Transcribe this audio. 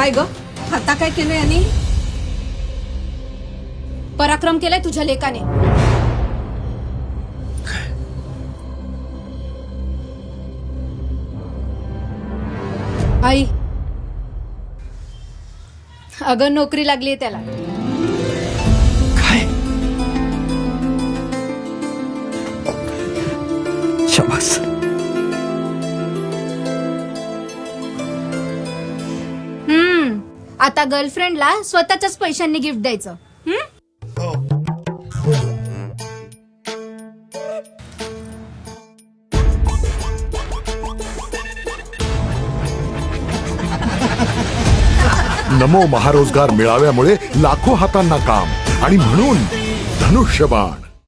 काय ग? आता काय केलं यांनी पराक्रम केलाय तुझ्या लेकाने. आई. अगं नोकरी लागली त्याला. आता गर्लफ्रेंडला स्वतःच्याच पैशांनी गिफ्ट द्यायचं हम्म? नमो महारोजगार मिळाव्यामुळे लाखो हातांना काम आणि म्हणून धनुष्यबाण